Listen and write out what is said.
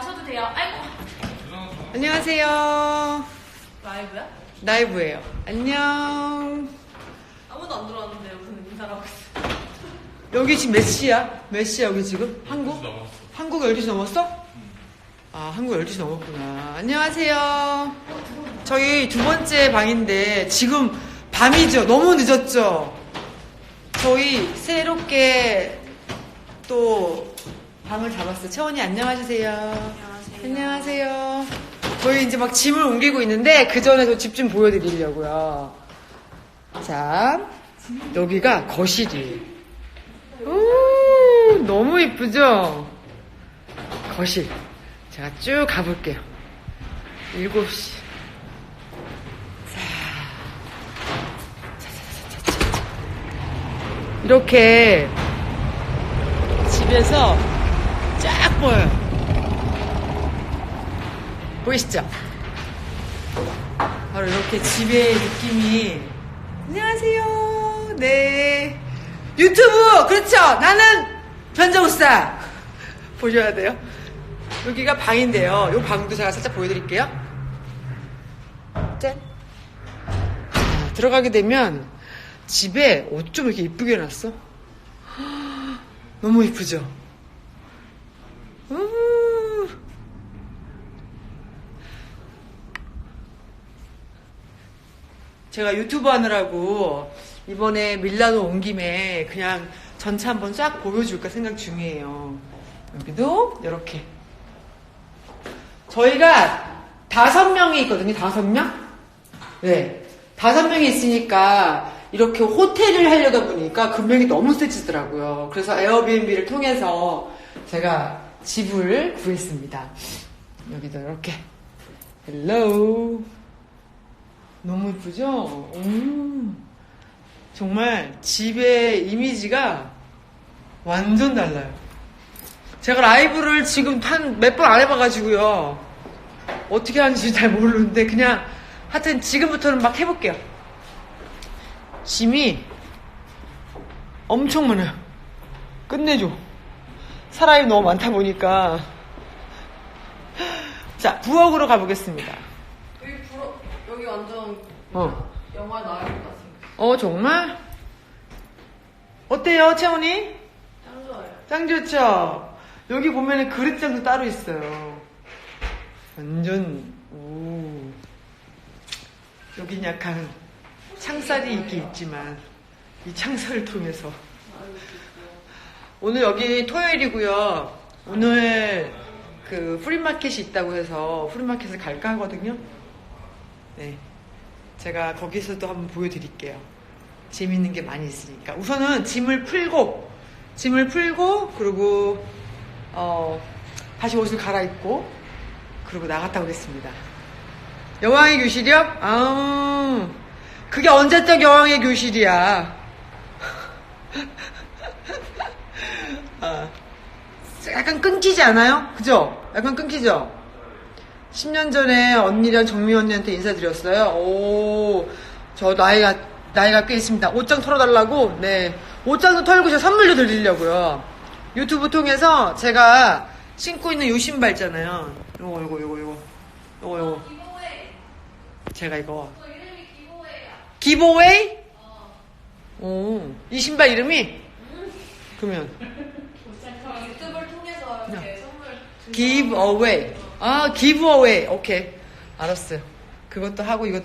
가셔도 돼요. 아이고. 안녕하세요. 라이브야? 라이브예요. 안녕. 아무도 안 들어왔는데 여기서는 인사를 하고 있어. 여기 지금 몇 시야? 몇 시야 여기 지금? 한국? 넘었어. 한국 12시 넘었어? 아, 한국 12시 넘었구나. 안녕하세요. 저희 두 번째 방인데 지금 밤이죠? 너무 늦었죠? 저희 새롭게 또 방을 잡았어요. 채원이 안녕하세요. 안녕하세요. 안녕하세요. 저희 이제 막 짐을 옮기고 있는데 그 전에 저 집 좀 보여드리려고요. 자, 여기가 거실이에요. 오, 너무 이쁘죠? 거실. 제가 쭉 가볼게요. 7시. 자, 자, 자, 자, 자, 자, 자. 이렇게 집에서 쫙 보여요. 보이시죠? 바로 이렇게 집의 느낌이 안녕하세요. 네. 유튜브 그렇죠. 나는 변정우사 보셔야 돼요. 여기가 방인데요. 이 방도 제가 살짝 보여드릴게요. 짠. 자, 들어가게 되면 집에 옷좀 이렇게 이쁘게 해놨어. 너무 이쁘죠? 우. 제가 유튜브 하느라고 이번에 밀라노 온 김에 그냥 전체 한번 쫙 보여줄까 생각 중이에요. 여기도 이렇게. 저희가 다섯 명이 있거든요. 다섯 명? 네. 다섯 명이 있으니까 이렇게 호텔을 하려다 보니까 금액이 너무 세지더라고요. 그래서 에어비앤비를 통해서 제가 집을 구했습니다. 여기도 이렇게. 헬로우. 너무 이쁘죠? 음, 정말 집의 이미지가 완전 달라요. 제가 라이브를 지금 한 몇 번 안 해봐가지고요. 어떻게 하는지 잘 모르는데 그냥 하여튼 지금부터는 막 해볼게요. 짐이 엄청 많아요. 끝내줘. 사람이 너무 많다 보니까. 자, 부엌으로 가보겠습니다. 여기 부러, 여기 완전 어. 영화 나올 것 같습니다. 어, 정말? 어때요, 채원이? 짱 좋아요. 짱 좋죠? 여기 보면은 그릇장도 따로 있어요. 완전, 오. 여긴 약간 창살이 있긴 있지만, 이 창살을 통해서. 오늘 여기 토요일이고요. 오늘 그 프리마켓이 있다고 해서 프리마켓을 갈까 하거든요. 네. 제가 거기서도 한번 보여드릴게요. 재밌는 게 많이 있으니까. 우선은 짐을 풀고, 짐을 풀고, 그리고, 어, 다시 옷을 갈아입고, 그리고 나갔다 오겠습니다. 여왕의 교실이요? 아, 그게 언제적 여왕의 교실이야. 아, 약간 끊기지 않아요? 그죠? 약간 끊기죠? 10년 전에 언니랑 정미 언니한테 인사드렸어요. 오, 저 나이가, 나이가 꽤 있습니다. 옷장 털어달라고? 네. 옷장도 털고 저 선물도 드리려고요. 유튜브 통해서 제가 신고 있는 요 신발 있잖아요. 요거, 요거, 요거, 요거. 요거, 요거. 기보웨이. 제가 이거. 기보웨이야. 기브웨이? 오, 이 신발 이름이? 그러면, 유튜브를 통해서 이렇게 선물 give away. 아, give away. 오케이. 알았어요. 그것도 하고 이것도